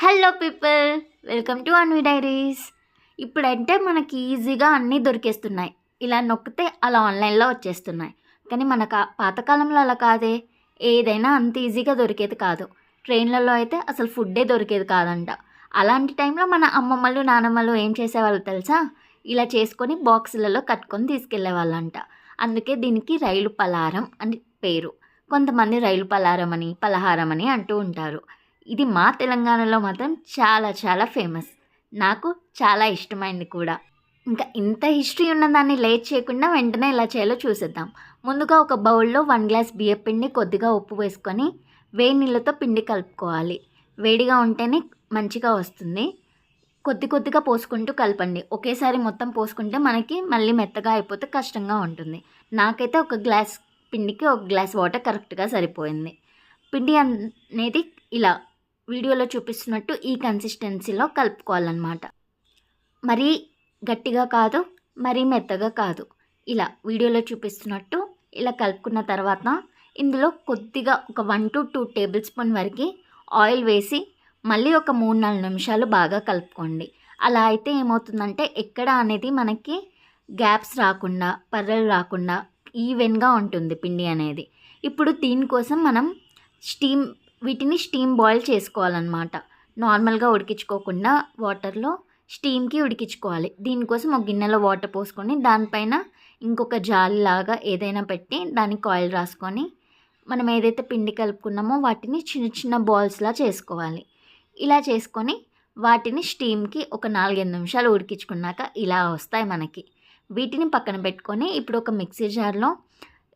Hello people welcome to Anvi diaries ఇప్పుడంటే మనకి ఈజీగా అన్నీ దొరికేస్తున్నాయి. ఇలా నొక్కితే అలా ఆన్లైన్లో వచ్చేస్తున్నాయి. కానీ మన కా పాతకాలంలో అలా కాదే. ఏదైనా అంత ఈజీగా దొరికేది కాదు. ట్రైన్లలో అయితే అసలు ఫుడ్డే దొరికేది కాదంట. అలాంటి టైంలో మన అమ్మమ్మలు నానమ్మలు ఏం చేసేవాళ్ళు తెలుసా? ఇలా చేసుకొని బాక్సులలో కట్టుకొని తీసుకెళ్ళేవాళ్ళంట. అందుకే దీనికి రైలు పలారం అని పేరు. కొంతమంది రైలు పలారం అని పలహారం అని అంటూ ఉంటారు. ఇది మా తెలంగాణలో మాత్రం చాలా చాలా ఫేమస్. నాకు చాలా ఇష్టమైంది కూడా. ఇంకా ఇంత హిస్టరీ ఉన్న దాన్ని లేట్ చేయకుండా వెంటనే ఎలా చేయాలో చూసేద్దాం. ముందుగా ఒక బౌల్లో వన్ గ్లాస్ బియ్యం పిండి కొద్దిగా ఉప్పు వేసుకొని వేడి నీళ్ళతో పిండి కలుపుకోవాలి. వేడిగా ఉంటేనే మంచిగా వస్తుంది. కొద్ది కొద్దిగా పోసుకుంటూ కలపండి. ఒకేసారి మొత్తం పోసుకుంటే మనకి మళ్ళీ మెత్తగా అయిపోతే కష్టంగా ఉంటుంది. నాకైతే ఒక గ్లాస్ పిండికి ఒక గ్లాస్ వాటర్ కరెక్ట్గా సరిపోయింది. పిండి అనేది ఇలా వీడియోలో చూపిస్తున్నట్టు ఈ కన్సిస్టెన్సీలో కలుపుకోవాలన్నమాట. మరీ గట్టిగా కాదు మరీ మెత్తగా కాదు. ఇలా వీడియోలో చూపిస్తున్నట్టు ఇలా కలుపుకున్న తర్వాత ఇందులో కొద్దిగా ఒక one to two table spoon వరకు ఆయిల్ వేసి మళ్ళీ ఒక మూడు నాలుగు నిమిషాలు బాగా కలుపుకోండి. అలా అయితే ఏమవుతుందంటే ఎక్కడ అనేది మనకి గ్యాప్స్ రాకుండా పర్రలు రాకుండా ఈవెన్గా ఉంటుంది పిండి అనేది. ఇప్పుడు దీనికోసం మనం స్టీమ్ వీటిని స్టీమ్ బాయిల్ చేసుకోవాలన్నమాట. నార్మల్గా ఉడికించుకోకుండా వాటర్లో స్టీమ్కి ఉడికించుకోవాలి. దీనికోసం ఒక గిన్నెలో వాటర్ పోసుకొని దానిపైన ఇంకొక జాలిలాగా ఏదైనా పెట్టి దానికి ఆయిల్ రాసుకొని మనం ఏదైతే పిండి కలుపుకున్నామో వాటిని చిన్న చిన్న బాల్స్లా చేసుకోవాలి. ఇలా చేసుకొని వాటిని స్టీమ్కి ఒక నాలుగైదు నిమిషాలు ఉడికించుకున్నాక ఇలా వస్తాయి మనకి. వీటిని పక్కన పెట్టుకొని ఇప్పుడు ఒక మిక్సీ జార్లో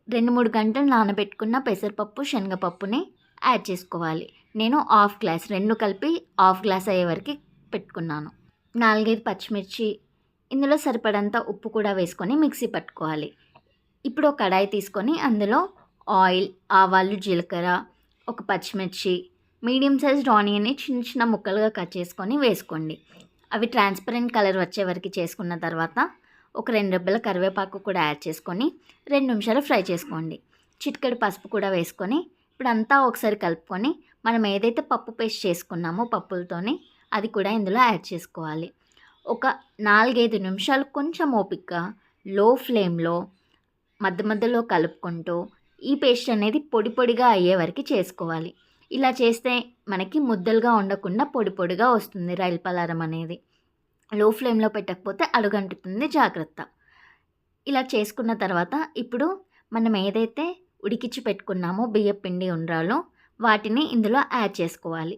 రెండు మూడు గంటలు నానబెట్టుకున్న పెసరపప్పు శనగపప్పుని యాడ్ చేసుకోవాలి. నేను హాఫ్ గ్లాస్ రెండు కలిపి హాఫ్ గ్లాస్ అయ్యే వరకు పెట్టుకున్నాను. నాలుగైదు పచ్చిమిర్చి ఇందులో సరిపడంత ఉప్పు కూడా వేసుకొని మిక్సీ పట్టుకోవాలి. ఇప్పుడు ఒక కడాయి తీసుకొని అందులో ఆయిల్ ఆవాలు జీలకర్ర ఒక పచ్చిమిర్చి మీడియం సైజ్డ్ ఆనియన్ని చిన్న చిన్న ముక్కలుగా కట్ చేసుకొని వేసుకోండి. అవి ట్రాన్స్పరెంట్ కలర్ వచ్చే వరకు చేసుకున్న తర్వాత ఒక రెండు రెబ్బల కరివేపాకు కూడా యాడ్ చేసుకొని రెండు నిమిషాలు ఫ్రై చేసుకోండి. చిటికెడు పసుపు కూడా వేసుకొని ఇప్పుడు అంతా ఒకసారి కలుపుకొని మనం ఏదైతే పప్పు పేస్ట్ చేసుకున్నామో పప్పులతోని అది కూడా ఇందులో యాడ్ చేసుకోవాలి. ఒక నాలుగైదు నిమిషాలు కొంచెం ఓపిక లో ఫ్లేమ్లో మధ్య మధ్యలో కలుపుకుంటూ ఈ పేస్ట్ అనేది పొడి పొడిగా అయ్యే వరకు చేసుకోవాలి. ఇలా చేస్తే మనకి ముద్దలుగా ఉండకుండా పొడి పొడిగా వస్తుంది రైలు పలారం అనేది. లో ఫ్లేమ్లో పెట్టకపోతే అడుగంటుతుంది జాగ్రత్త. ఇలా చేసుకున్న తర్వాత ఇప్పుడు మనం ఏదైతే ఉడికించి పెట్టుకున్నాము బియ్యం పిండి ఉండ్రాలో. వాటిని ఇందులో యాడ్ చేసుకోవాలి.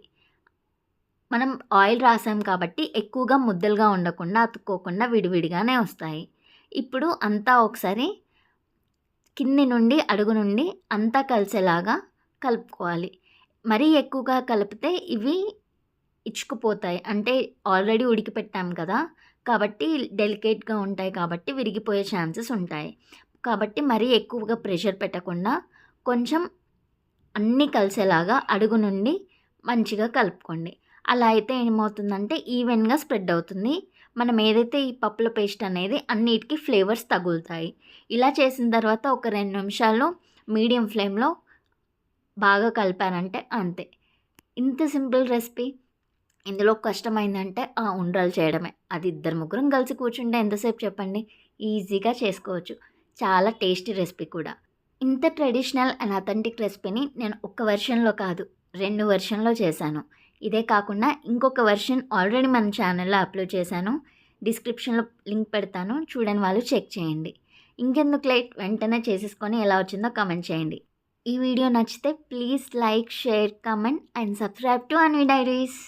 మనం ఆయిల్ రాసాం కాబట్టి ఎక్కువగా ముద్దలుగా ఉండకుండా అతుక్కోకుండా విడివిడిగానే వస్తాయి. ఇప్పుడు అంతా ఒకసారి కింది నుండి అడుగు నుండి అంతా కలిసేలాగా కలుపుకోవాలి. మరీ ఎక్కువగా కలిపితే ఇవి ఇచ్చుకుపోతాయి. అంటే ఆల్రెడీ ఉడికి పెట్టాం కదా కాబట్టి డెలికేట్గా ఉంటాయి కాబట్టి విరిగిపోయే ఛాన్సెస్ ఉంటాయి. కాబట్టి మరీ ఎక్కువగా ప్రెషర్ పెట్టకుండా కొంచెం అన్నీ కలిసేలాగా అడుగు నుండి మంచిగా కలుపుకోండి. అలా అయితే ఏమవుతుందంటే ఈవెన్గా స్ప్రెడ్ అవుతుంది. మనం ఏదైతే ఈ పప్పుల పేస్ట్ అనేది అన్నిటికీ ఫ్లేవర్స్ తగులుతాయి. ఇలా చేసిన తర్వాత ఒక రెండు నిమిషాలు మీడియం ఫ్లేమ్లో బాగా కలిపారంటే అంతే. ఇంత సింపుల్ రెసిపీ. ఇందులో కష్టమైందంటే ఆ ఉండ్రాలు చేయడమే. అది ఇద్దరు ముగ్గురం కలిసి కూర్చుంటే ఎంతసేపు చెప్పండి? ఈజీగా చేసుకోవచ్చు. చాలా టేస్టీ రెసిపీ కూడా. ఇంత ట్రెడిషనల్ అండ్ అథెంటిక్ రెసిపీని నేను ఒక్క వెర్షన్లో కాదు రెండు వెర్షన్లో చేశాను. ఇదే కాకుండా ఇంకొక వెర్షన్ ఆల్రెడీ మన ఛానల్లో అప్లోడ్ చేశాను. డిస్క్రిప్షన్లో లింక్ పెడతాను చూడని వాళ్ళు చెక్ చేయండి. ఇంకెందుకు లేట్ వెంటనే చేసేసుకొని ఎలా వచ్చిందో కామెంట్ చేయండి. ఈ వీడియో నచ్చితే please like share comment and subscribe to Anvi diaries.